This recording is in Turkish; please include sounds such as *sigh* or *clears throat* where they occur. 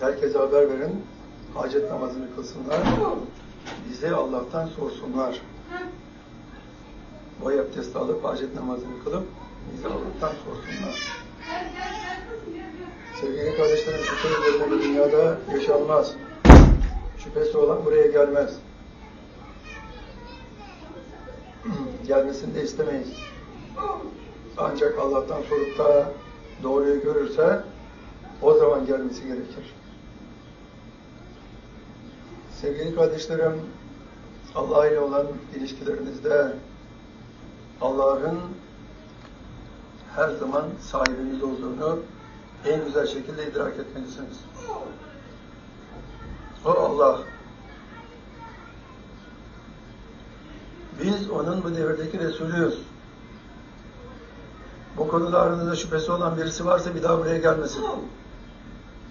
Herkese haber verin. Hacet namazını kılsınlar. Bize Allah'tan sorsunlar. Boy abdesti alıp hacet namazını kılıp bize Allah'tan sorsunlar. Sevgili kardeşlerim şüphe üzerine bir dünyada yaşanmaz. Şüphesi olan buraya gelmez. *clears throat* Gelmesini de istemeyiz. Ancak Allah'tan sorup da doğruyu görürse o zaman gelmesi gerekir. Sevgili kardeşlerim, Allah ile olan ilişkilerinizde Allah'ın her zaman sahibiniz olduğunu en güzel şekilde idrak etmelisiniz. O Allah. Biz onun bu devirdeki Resulüyüz. Bu konuda aranızda şüphesi olan birisi varsa bir daha buraya gelmesin.